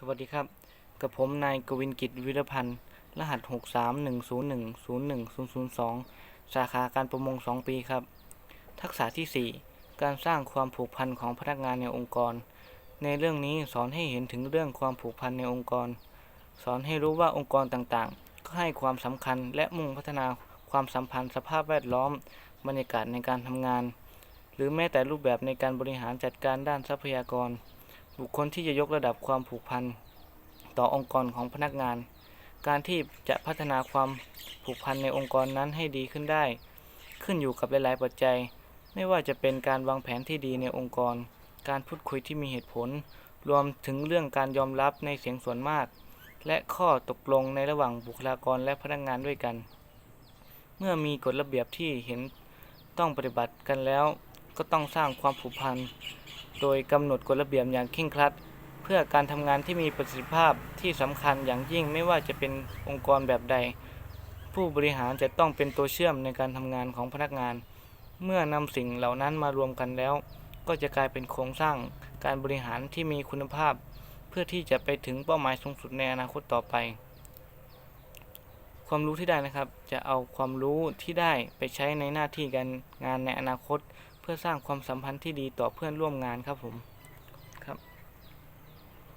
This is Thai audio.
สวัสดีครับ กับผมนายกวินกิจวิรพันธ์ รหัส 631010102 สาขาการประมง 2 ปีครับ ทักษะที่ 4 การสร้างความผูกพันของพนักงานในองค์กร ในเรื่องนี้สอนให้เห็นถึงเรื่องความผูกพันในองค์กร สอนให้รู้ว่าองค์กรต่างๆ ก็ให้ความสำคัญและมุ่งพัฒนาความสัมพันธ์สภาพแวดล้อม บรรยากาศในการทำงาน หรือแม้แต่รูปแบบในการบริหารจัดการด้านทรัพยากร บุคคลที่จะยกระดับความผูกพันต่อองค์กรของพนักงาน การที่จะพัฒนาความผูกพันในองค์กรนั้นให้ดีขึ้นได้ ขึ้นอยู่กับหลาย ๆ ปัจจัย ไม่ว่าจะเป็นการวางแผนที่ดีในองค์กร การพูดคุยที่มีเหตุผล รวมถึงเรื่องการยอมรับในเสียงส่วนมาก และข้อตกลงในระหว่างบุคลากรและพนักงานด้วยกัน เมื่อมีกฎระเบียบที่เห็นต้องปฏิบัติกันแล้ว ก็ต้องสร้างความผูกพัน โดยกำหนดกฎระเบียบอย่างเคร่งครัด เพื่อการทำงานที่มีประสิทธิภาพที่สำคัญอย่างยิ่งไม่ว่าจะเป็นองค์กรแบบใด ผู้บริหารจะต้องเป็นตัวเชื่อมในการทำงานของพนักงาน เมื่อนำสิ่งเหล่านั้นมารวมกันแล้ว ก็จะกลายเป็นโครงสร้างการบริหารที่มีคุณภาพ เพื่อที่จะไปถึงเป้าหมายสูงสุดในอนาคตต่อไป ความรู้ที่ได้นะครับ จะเอาความรู้ที่ได้ไปใช้ในหน้าที่การงานในอนาคต เพื่อสร้างความสัมพันธ์ที่ดีต่อเพื่อนร่วมงานครับผม